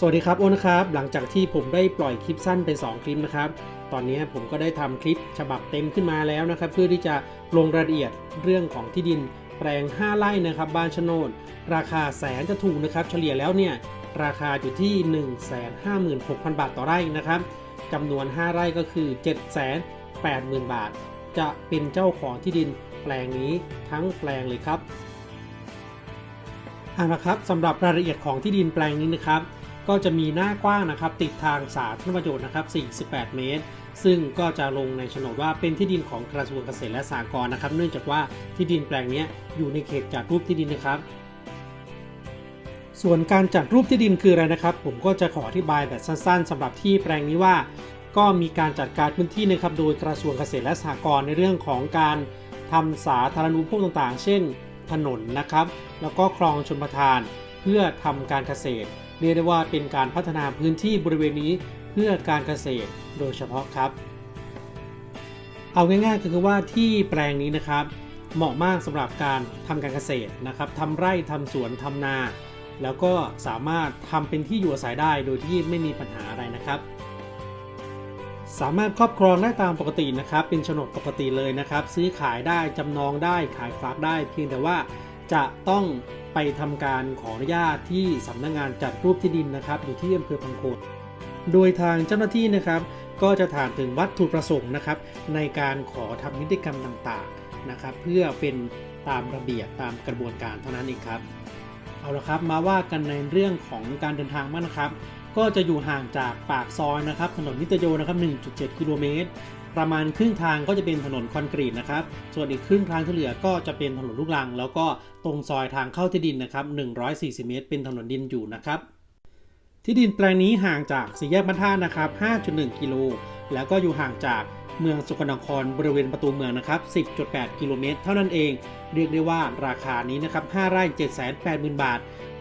สวัสดีครับโอนะครับ หลังจากที่ผมได้ปล่อยคลิปสั้นไป 2 คลิปนะครับ ตอนนี้ผมก็ได้ทำคลิปฉบับเต็มขึ้นมาแล้วนะครับ เพื่อที่จะลงรายละเอียดเรื่องของที่ดินแปลง 5 ไร่นะครับบ้านโฉนดราคาแสนจะถูกนะครับ เฉลี่ยแล้วเนี่ยราคาอยู่ที่ 156,000 บาทต่อไร่นะครับจำนวน 5 ไร่ก็คือ 780,000 บาท จะเป็นเจ้าของที่ดินแปลงนี้ทั้งแปลงเลยครับเอาละครับสำหรับรายละเอียดของที่ดินแปลงนี้นะครับ ก็จะมีหน้ากว้างนะครับ ติดทางสาธารณประโยชน์นะครับ 48 เมตร ซึ่งก็จะลงในโฉนดว่าเป็นที่ดินของกระทรวงเกษตรและสหกรณ์นะครับ เนื่องจากว่าที่ดินแปลงนี้อยู่ในเขตจัดรูปที่ดินนะครับ ส่วนการจัดรูปที่ดินคืออะไรนะครับ ผมก็จะขออธิบายแบบสั้น ๆสำหรับที่แปลงนี้ว่า ก็มีการจัดการพื้นที่นะครับโดยกระทรวงเกษตรและสหกรณ์ในเรื่องของการทำสาธารณูปโภคต่างๆ เช่น ถนนนะครับ แล้วก็คลองชลประทาน เพื่อทำการเกษตร เรียกได้ว่าเป็นการพัฒนาพื้นที่บริเวณนี้เพื่อการเกษตรโดยเฉพาะครับ เอาง่ายๆก็คือว่าที่แปลงนี้นะครับ เหมาะมากสำหรับการทำการเกษตรนะครับทำไร่ทำสวนทำนา แล้วก็สามารถทำเป็นที่อยู่อาศัยได้โดยที่ไม่มีปัญหาอะไรนะครับสามารถครอบครองได้ตามปกตินะครับ เป็นโฉนดปกติเลยนะครับ ซื้อขายได้จำนองได้ขายฝากได้ เพียงแต่ว่า จะต้องไปทำการขออนุญาตที่สำนักงงานจัดรูปที่ดินนะครับ อยู่ที่อำเภอพังโคนโดยทางเจ้าหน้าที่นะครับ ก็จะถามถึงวัตถุประสงค์นะครับ ในการขอทำนิติกรรมต่างๆนะครับ เพื่อเป็นตามระเบียบตามกระบวนการเท่านั้นเองครับเอาละครับมาว่ากันในเรื่องของการเดินทางบ้างนะครับ ก็จะอยู่ห่างจากปากซอยนะครับถนนนิตโยนะครับ 1.7 กิโลเมตร ประมาณครึ่งทางก็จะเป็นถนนคอนกรีตนะครับ ส่วนอีกครึ่งทางที่เหลือก็จะเป็นถนนลูกรัง แล้วก็ตรงซอยทางเข้าที่ดินนะครับ 140 เมตร เป็นถนนดินอยู่นะครับ ที่ดินแปลงนี้ห่างจากสี่แยกบ้านท่านะครับ 5.1 กิโล แล้วก็อยู่ห่างจากเมืองสกลนครบริเวณประตูเมืองนะครับ 10.8 กิโลเมตร เท่านั้นเอง เรียกได้ว่าราคานี้นะครับ 5 ไร่ 780,000 บาท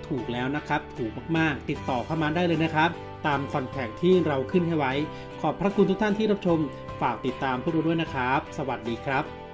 ถูกแล้วนะครับ ถูกมากๆ ติดต่อเข้ามาได้เลยนะครับ ตามคอนแทคที่เราขึ้นให้ไว้ ขอบพระคุณทุกท่านที่รับชม ฝากติดตามพวกเราด้วยนะครับ สวัสดีครับ